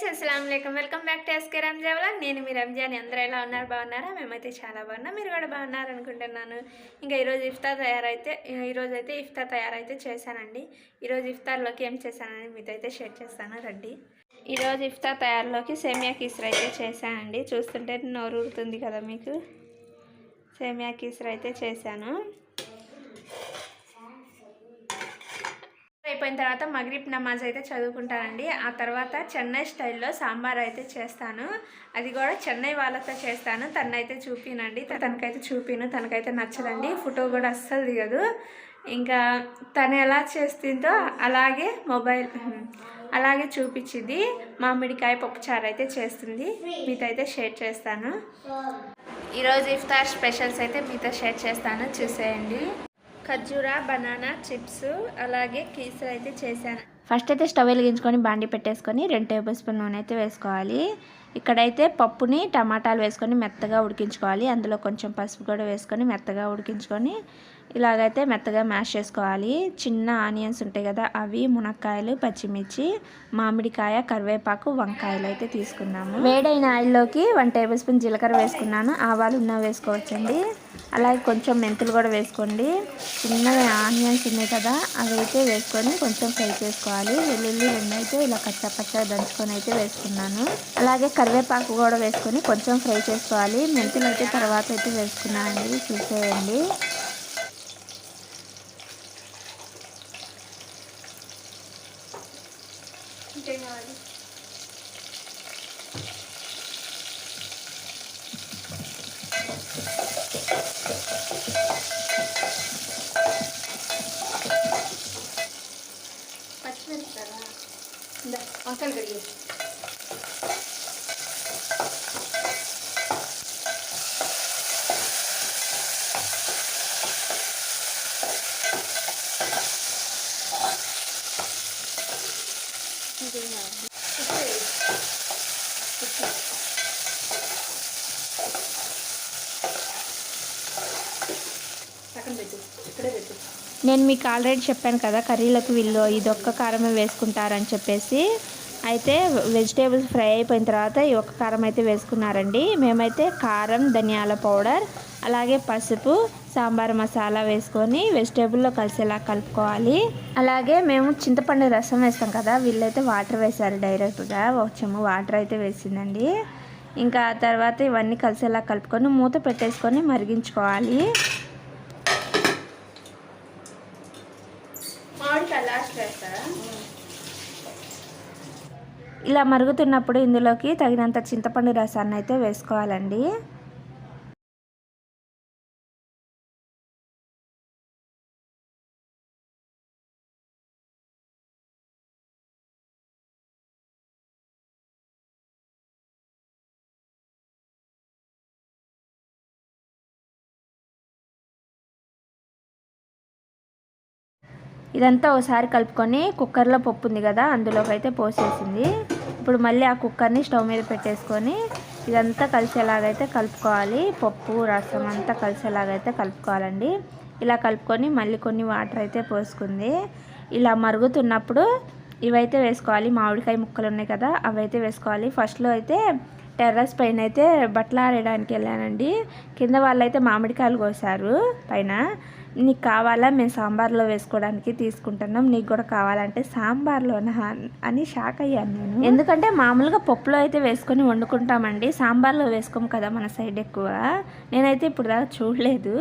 Friends అస్సలం welcome welcome back to SK Ramzawala నేను మీ రంజాని అందరూ ఎలా ఉన్నారు? బాగున్నారా? మేమైతే చాలా బాగున్నాం. మీరు కూడా బాగున్నారు అనుకుంటున్నాను. ఇంకా ఈరోజు ఇఫ్తార్ తయారైతే ఈరోజు అయితే ఇఫ్తార్ తయారైతే చేశానండి. ఈరోజు ఇఫ్తార్లోకి ఏం చేశానని మీతో అయితే షేర్ చేస్తాను. రండి. ఈరోజు ఇఫ్తార్ తయారులోకి సేమియా కీసర్ అయితే చేశానండి. చూస్తుంటే నోరు ఊరుతుంది కదా మీకు? సేమియా కీసర్ అయితే చేశాను. అయిపోయిన తర్వాత మగ్రిబ్ నమాజ్ అయితే చదువుకుంటానండి. ఆ తర్వాత చెన్నై స్టైల్లో సాంబార్ అయితే చేస్తాను. అది కూడా చెన్నై వాళ్ళతో చేస్తాను. తనైతే చూపినండి. తనకైతే చూపిను. తనకైతే నచ్చదండి. ఫోటో కూడా అస్సలు దిగదు. ఇంకా తను ఎలా చేస్తుందో అలాగే మొబైల్ అలాగే చూపించింది. మామిడికాయ పప్పుచారు అయితే చేస్తుంది. మీతో అయితే షేర్ చేస్తాను. ఈరోజు ఇఫ్తార్ స్పెషల్స్ అయితే మీతో షేర్ చేస్తాను. చూసేయండి. ఖర్జూరా బనానా చిప్స్ అలాగే కీసులు అయితే చేశాను. ఫస్ట్ అయితే స్టవ్ వెలిగించుకొని బాండి పెట్టేసుకొని రెండు టేబుల్ స్పూన్ నూనె అయితే వేసుకోవాలి. ఇక్కడైతే పప్పుని టమాటాలు వేసుకొని మెత్తగా ఉడికించుకోవాలి. అందులో కొంచెం పసుపు కూడా వేసుకొని మెత్తగా ఉడికించుకొని ఇలాగైతే మెత్తగా మ్యాష్ చేసుకోవాలి. చిన్న ఆనియన్స్ ఉంటాయి కదా అవి మునక్కాయలు పచ్చిమిర్చి మామిడికాయ కరివేపాకు వంకాయలు అయితే తీసుకున్నాము. వేడైన ఆయిల్లోకి వన్ టేబుల్ స్పూన్ జీలకర్ర వేసుకున్నాను. ఆవాలు ఉన్న వేసుకోవచ్చండి. అలాగే కొంచెం మెంతులు కూడా వేసుకోండి. చిన్న ఆనియన్స్ ఉన్నాయి కదా అవి అయితే వేసుకొని కొంచెం ఫ్రై చేసుకోవాలి. వెల్లుల్లి రెండు అయితే ఇలా కచ్చా పచ్చగా దంచుకొని అయితే వేసుకున్నాను. అలాగే కరివేపాకు కూడా వేసుకొని కొంచెం ఫ్రై చేసుకోవాలి. మెంతులు అయితే తర్వాత అయితే వేసుకున్నానండి చూసేయండి. ఇంకేం కావాలి పచ్చిమిరపకాయలా ఇందా వంకాయలు ఇంకేం కావాలి ఉప్పు వేయి. ఉప్పు. పక్కన పెట్టు ఇక్కడే పెట్టు నేను మీకు ఆల్రెడీ చెప్పాను కదా కర్రీలకు వీళ్ళు ఇదొక్క కారమే వేసుకుంటారని చెప్పేసి. అయితే వెజిటేబుల్స్ ఫ్రై అయిపోయిన తర్వాత ఈ ఒక్క కారం అయితే వేసుకున్నారండి. మేమైతే కారం ధనియాల పౌడర్ అలాగే పసుపు సాంబార్ మసాలా వేసుకొని వెజిటేబుల్లో కలిసేలా కలుపుకోవాలి. అలాగే మేము చింతపండు రసం వేస్తాం కదా వీళ్ళైతే వాటర్ వేశారు డైరెక్ట్గా. వచ్చాము వాటర్ అయితే వేసిందండి. ఇంకా ఆ తర్వాత ఇవన్నీ కలిసేలా కలుపుకొని మూత పెట్టేసుకొని మరిగించుకోవాలి. ఇలా మరుగుతున్నప్పుడు ఇందులోకి తగినంత చింతపండు రసాన్ని అయితే వేసుకోవాలండి. ఇదంతా ఒకసారి కలుపుకొని కుక్కర్లో పప్పు ఉంది కదా అందులోకి అయితే పోసేసింది. ఇప్పుడు మళ్ళీ ఆ కుక్కర్ని స్టవ్ మీద పెట్టేసుకొని ఇదంతా కలిసేలాగైతే కలుపుకోవాలి. పప్పు రసం అంతా కలిసేలాగైతే కలుపుకోవాలండి. ఇలా కలుపుకొని మళ్ళీ కొన్ని వాటర్ అయితే పోసుకుంది. ఇలా మరుగుతున్నప్పుడు ఇవైతే వేసుకోవాలి. మామిడికాయ ముక్కలు ఉన్నాయి కదా అవైతే వేసుకోవాలి. ఫస్ట్లో అయితే టెర్రస్ పైన అయితే బట్టలు ఆరేయడానికి వెళ్ళానండి. కింద వాళ్ళైతే మామిడికాయలు కోసారు పైన. నీకు కావాలా? మేము సాంబార్లో వేసుకోవడానికి తీసుకుంటున్నాం. నీకు కూడా కావాలంటే సాంబార్లోనా అని షాక్ అయ్యాను నేను. ఎందుకంటే మామూలుగా పప్పులో అయితే వేసుకొని వండుకుంటామండి. సాంబార్లో వేసుకోము కదా మన సైడ్ ఎక్కువ. నేనైతే ఇప్పుడు దాకా చూడలేదు.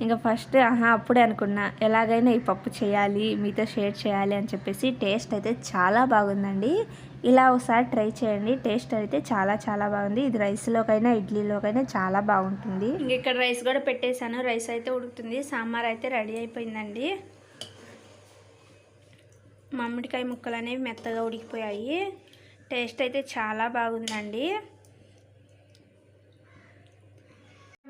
ఇంకా ఫస్ట్ ఆహా అప్పుడే అనుకున్నా. ఎలాగైనా ఈ పప్పు చేయాలి మీతో షేర్ చేయాలి అని చెప్పేసి టేస్ట్ అయితే చాలా బాగుందండి. ఇలా ఒకసారి ట్రై చేయండి. టేస్ట్ అయితే చాలా చాలా బాగుంది. ఇది రైస్లోకైనా ఇడ్లీలోకైనా చాలా బాగుంటుంది. ఇక్కడ రైస్ కూడా పెట్టేశాను. రైస్ అయితే ఉడుకుతుంది. సాంబార్ అయితే రెడీ అయిపోయిందండి. మామిడికాయ ముక్కలు అనేవి మెత్తగా ఉడికిపోయాయి. టేస్ట్ అయితే చాలా బాగుందండి.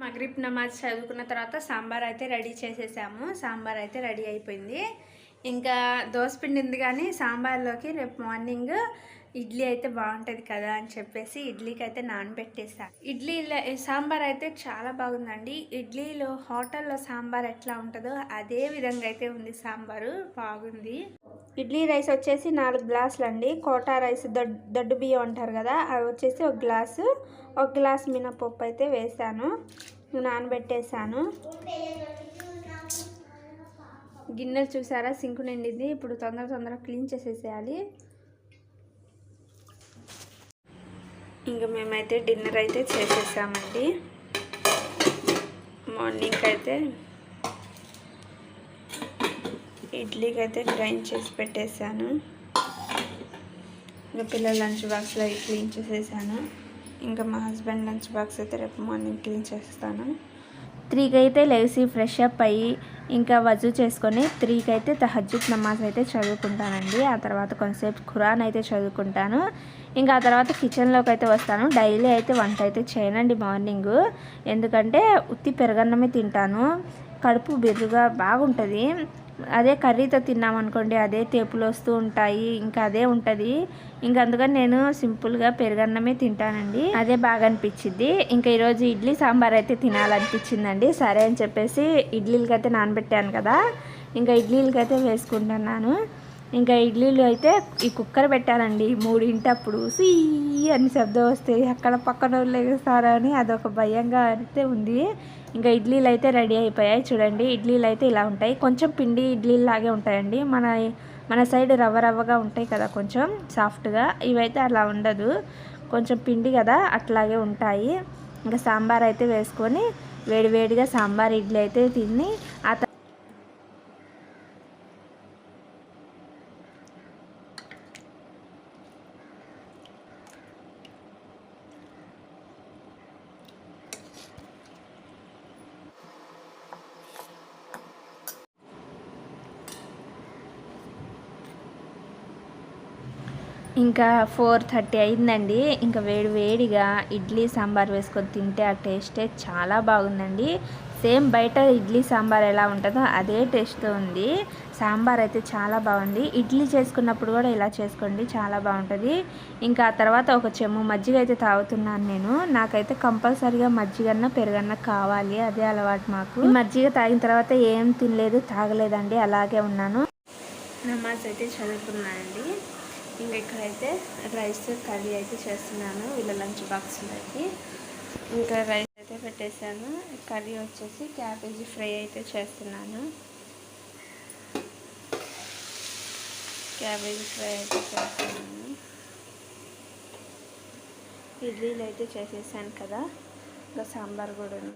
మగ్రిబ్ నమాజ్ చదువుకున్న తర్వాత సాంబార్ అయితే రెడీ చేసేసాము. సాంబార్ అయితే రెడీ అయిపోయింది. ఇంకా దోసపిండి ఉంది కానీ సాంబార్లోకి రేపు మార్నింగ్ ఇడ్లీ అయితే బాగుంటుంది కదా అని చెప్పేసి ఇడ్లీకి అయితే నానబెట్టేసా. ఇడ్లీ సాంబార్ అయితే చాలా బాగుందండి. ఇడ్లీలో హోటల్లో సాంబార్ ఎట్లా ఉంటుందో అదే విధంగా అయితే ఉంది సాంబారు. బాగుంది. ఇడ్లీ రైస్ వచ్చేసి నాలుగు గ్లాసులు అండి కోటా రైస్ దొడ్ దొడ్డు బియ్యం అంటారు కదా అవి వచ్చేసి ఒక గ్లాసు. ఒక గ్లాస్ మినపప్పు అయితే వేసాను. నానబెట్టేసాను. గిన్నెలు చూసారా? సింకు నిండింది. ఇప్పుడు తొందర తొందర క్లీన్ చేసేసేయాలి. ఇంకా మేమైతే డిన్నర్ అయితే చేసేసామండి. మార్నింగ్ అయితే ఇడ్లీకి అయితే గ్రైండ్ చేసి పెట్టేశాను. ఇంకా పిల్లల లంచ్ బాక్స్లో క్లీన్ చేసేసాను. ఇంకా మా హస్బెండ్ లంచ్ బాక్స్ అయితే రేపు మార్నింగ్ క్లీన్ చేస్తాను. త్రీకి అయితే లేచి ఫ్రెష్ అప్ అయ్యి ఇంకా వజూ చేసుకొని త్రీకి అయితే తహజ్జుద్ నమాజ్ అయితే చదువుకుంటానండి. ఆ తర్వాత కొంతసేపు ఖురాన్ అయితే చదువుకుంటాను. ఇంకా ఆ తర్వాత కిచెన్లోకి అయితే వస్తాను. డైలీ అయితే వంట అయితే చేయనండి మార్నింగ్. ఎందుకంటే ఉత్తి పెరగన్నమే తింటాను. కడుపు బిర్రుగా బాగుంటుంది. అదే కర్రీతో తిన్నామనుకోండి అదే తేపులు వస్తూ ఉంటాయి ఇంకా అదే ఉంటుంది. ఇంకా అందుకని నేను సింపుల్గా పెరుగన్నమే తింటానండి. అదే బాగా అనిపించింది ఇంకా ఈరోజు ఇడ్లీ సాంబార్ అయితే తినాలనిపించిందండి సరే అని చెప్పేసి ఇడ్లీలకి అయితే నానబెట్టాను కదా. ఇంకా ఇడ్లీలకి అయితే వేసుకుంటున్నాను. ఇంకా ఇడ్లీలు అయితే ఈ కుక్కర్ పెట్టానండి. మూడింటి అప్పుడు సీ అని శబ్దం వస్తే అక్కడ పక్కన వాళ్ళు ఎగుస్తారా అని అదొక భయంగా అయితే ఉంది. ఇంకా ఇడ్లీలు అయితే రెడీ అయిపోయాయి. చూడండి ఇడ్లీలు అయితే ఇలా ఉంటాయి. కొంచెం పిండి ఇడ్లీలు లాగే ఉంటాయండి. మన మన సైడ్ రవ్వ రవ్వగా ఉంటాయి కదా కొంచెం సాఫ్ట్గా. ఇవైతే అలా ఉండదు. కొంచెం పిండి కదా అట్లాగే ఉంటాయి. ఇంకా సాంబార్ అయితే వేసుకొని వేడివేడిగా సాంబార్ ఇడ్లీ అయితే తిని ఆ ఇంకా ఫోర్ థర్టీ అయిందండి. ఇంకా వేడి వేడిగా ఇడ్లీ సాంబార్ వేసుకొని తింటే ఆ టేస్టే చాలా బాగుందండి. సేమ్ బయట ఇడ్లీ సాంబార్ ఎలా ఉంటుందో అదే టేస్ట్తో ఉంది. సాంబార్ అయితే చాలా బాగుంది. ఇడ్లీ చేసుకున్నప్పుడు కూడా ఇలా చేసుకోండి చాలా బాగుంటుంది. ఇంకా ఆ తర్వాత ఒక చెమ్ము మజ్జిగ అయితే తాగుతున్నాను నేను. నాకైతే కంపల్సరీగా మజ్జిగన్న పెరుగన్న కావాలి. అదే అలవాటు మాకు. మజ్జిగ తాగిన తర్వాత ఏం తినలేదు తాగలేదండి. అలాగే ఉన్నాను. నమాజ్ అయితే చదువుకున్నానండి. ఇంకా ఇక్కడైతే రైస్ కర్రీ అయితే చేస్తున్నాను వీళ్ళ లంచ్ బాక్స్లోకి ఇంకా రైస్ అయితే పెట్టేశాను. కర్రీ వచ్చేసి క్యాబేజీ ఫ్రై అయితే చేస్తున్నాను. క్యాబేజీ ఫ్రై అయితే చేస్తున్నాను. ఇడ్లీలు అయితే చేసేసాను కదా. ఇంకా సాంబార్ కూడా ఉంది.